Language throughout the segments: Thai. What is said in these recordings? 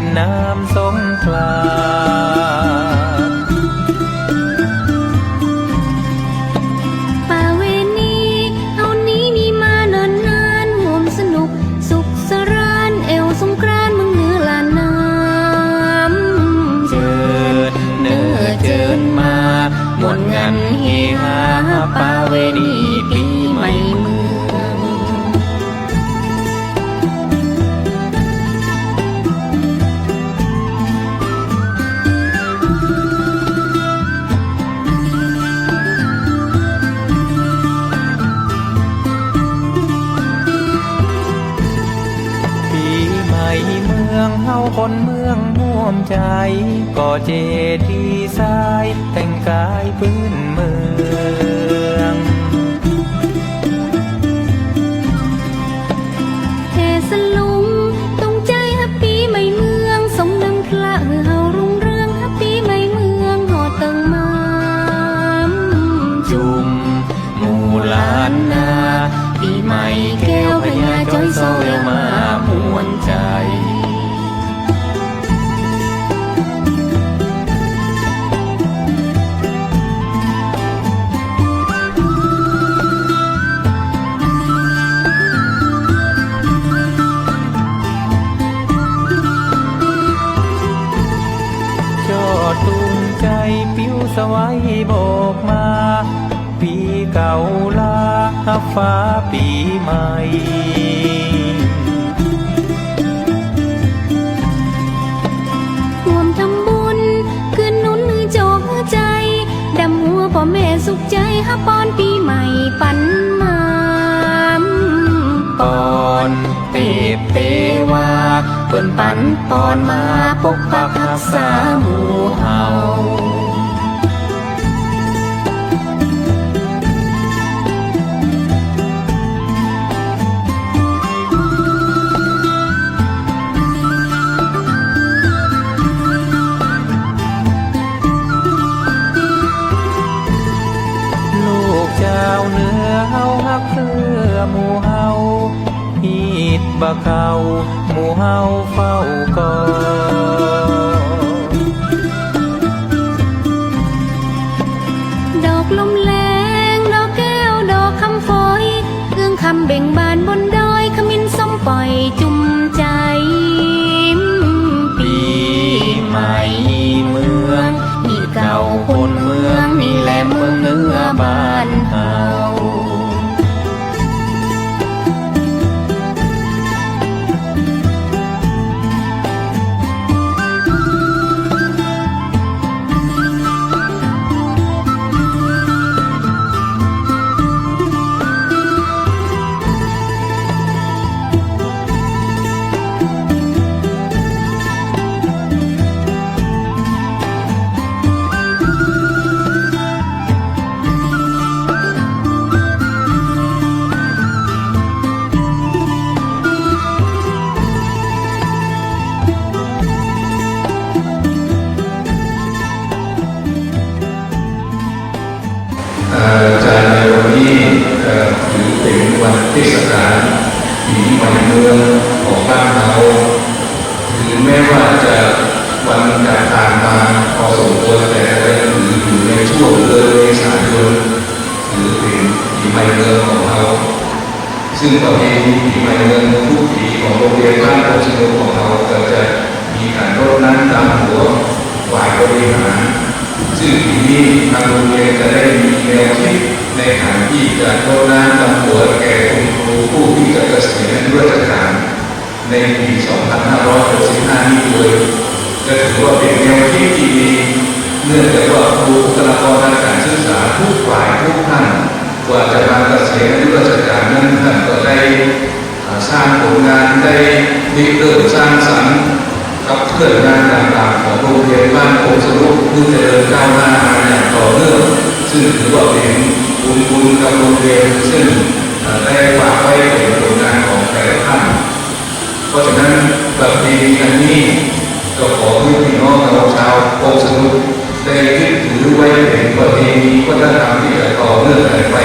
ล่นน้ำสงาคนเมืองม่วมใจ ก่อเจดีย์ทรายแต่งกายพื้นเมือง โบกมา ปีเก่าลาฮับฟ้าปีใหม่ รวมทำบุญ คืนนุนมือโจกใจ ดำหัวพ่อแม่สุขใจฮับปอนปีใหม่ปันมามปอนเตบเตวาเปิ้นปันปอนมาปกปักรักษาหมู่เฮา เขาหมู่เฮาเฝ้าก่อน วันการผ่านมาพอสมควรแต่ก็ยังอยู่ในช่วงเดือนเมษายนถือเป็นปีใหม่เมืองของเราซึ่งประเพณีปีใหม่เมืองทุกปีของโรงเรียนบ้านโพชิโนของเราก็จะมีการรดน้ำดำหัวฝ่ายบริหารซึ่งปีนี้ทางโรงเรียนจะได้มีแนวคิดในการที่จะรดน้ำดำหัวแก่คุณครูผู้ที่จะเกษียณราชการในปี 2565 นี้เลย จะถือว่าเป็นแนวคิดที่ดีเนื่องจากว่าครูบุคลากรทางการศึกษาทุกฝ่ายทุกท่านกว่าจะมาเกษียณอายุราชการนั้นท่านก็ได้สร้างผลงานได้ริเริ่มสร้างสรรค์กับเคลื่อนงานต่างๆของโรงเรียนบ้านโพสรุปเพื่อจะเดินก้าวหน้ามาอย่างต่อเนื่องซึ่งถือว่าเป็นบุญคุณกับโรงเรียนซึ่งได้ฝากไว้เป็นผลงานของแต่ละท่านเพราะฉะนั้นแบบปีอันนี้ ก็ขอให้พี่น้องเราชาวโพสรุปได้ยึดถือไว้เป็นประเพณีวัฒนธรรมที่จะต่อเนื่องไป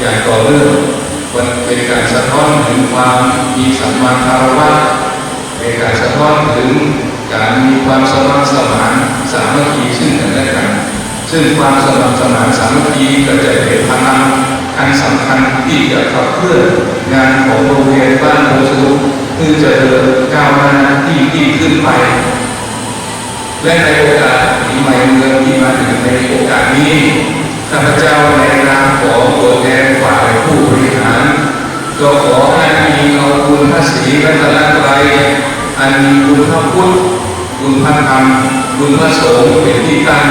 อย่างต่อเนื่องมันเป็นการสะท้อนถึงความมีสัมมาคารวะเป็นการสะท้อนถึงการมีความสมัครสมานสามัคคีซึ่งกันและกัน ซึ่งความสมัครสมานสามัคคีก็จะเป็นพลังอันสำคัญที่จะขับเคลื่อนงานของโรงเรียนบ้านโพสรุคือจะเดินก้าวหน้าที่ที่ขึ้นไป และในโอกาสปีใหม่เมืองที่มาถึงในโอกาสนี้ข้าพเจ้าในนามของตัวแทนฝ่ายผู้บริหารก็ขอให้มีเอาคุณพระศรีรัตนตรัยอันมีคุณพระพุทธคุณพระธรรมคุณพระสงฆ์เป็นที่ตั้ง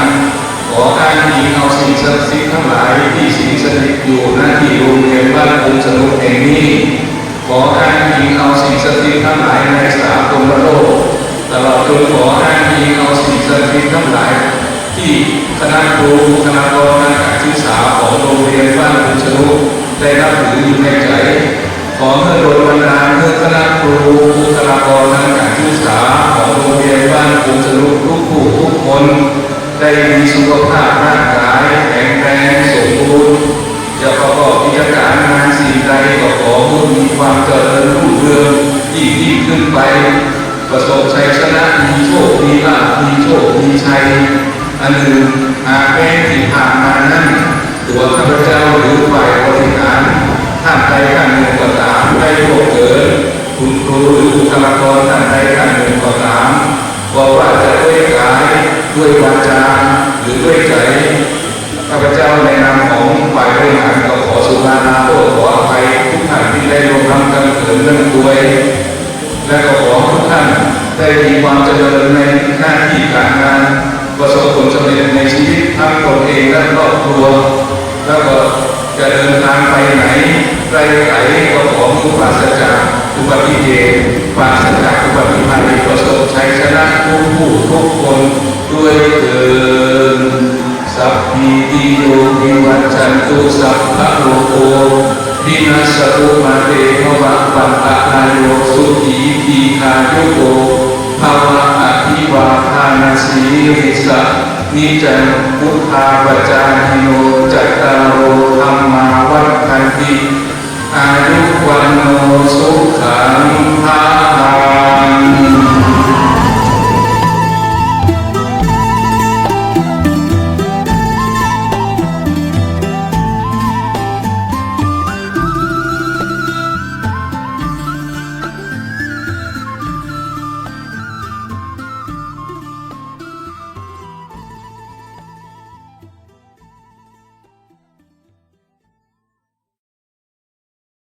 ขอให้มีเอาสิ่งศักดิ์สิทธิ์ทั้งหลายที่สิงสถิตอยู่หน้าที่โรงเรียนบ้านภูสนุกแห่งนี้ขอให้มีเอาสิ่งศักดิ์สิทธิ์ทั้งหลายในสากลโลก ตลอดจนขอให้มีเอาสิ่งศักดิ์สิทธิ์ทั้งหลาย ที่คณะครูคลากรทางการศึกษาของโรงเรียนบ้านภูสนุกได้รับถืออยู่ในใจ ขอเมื่อโดนบันดาลเมื่อคณะครูคลากรทางการศึกษาของโรงเรียนบ้านภูสนุกทุกผู้ทุกคน ได้มีสุขภาพร่างกายแข็งแรงสม เจ้าหรือฝ่ายบริหารท่านใดท่านหนึ่งก็ตามได้พบเกิดคุณครูหรือบุคลากรท่านใดท่านหนึ่งก็ตามบอกว่าจะด้วยกายด้วยวาจาหรือด้วยใจข้าพเจ้าในนามของฝ่ายบริหารก็ขอสุรานาโทษขออภัยทุกท่านที่ได้ลงทำกันเขินเรื่องด้วย และก็ขอทุกท่านได้มีความเจริญในหน้าที่การงาน ประสบผลสำเร็จในชีวิตทั้งตนเองและครอบครัว แล้วก็จะเดินทาง ไปไหนไกลไกลก็ขอผู้ปราศจากอุบัติเหตุปราศจากอุบัติภัยประสบชัยชนะทุกผู้ทุกคนด้วยเถิดสัพพิติโยวิวัจจันตุสัพพะโลโกวินัสตุมาเตภวัตวันตะนายโยสุขีทีคายุโกภาวะอภิวาทานาสีริสะ นิจังพุทธาปจายโยจัตตารโอธรรมาวัฏคันติอายุวันโนสุขังภา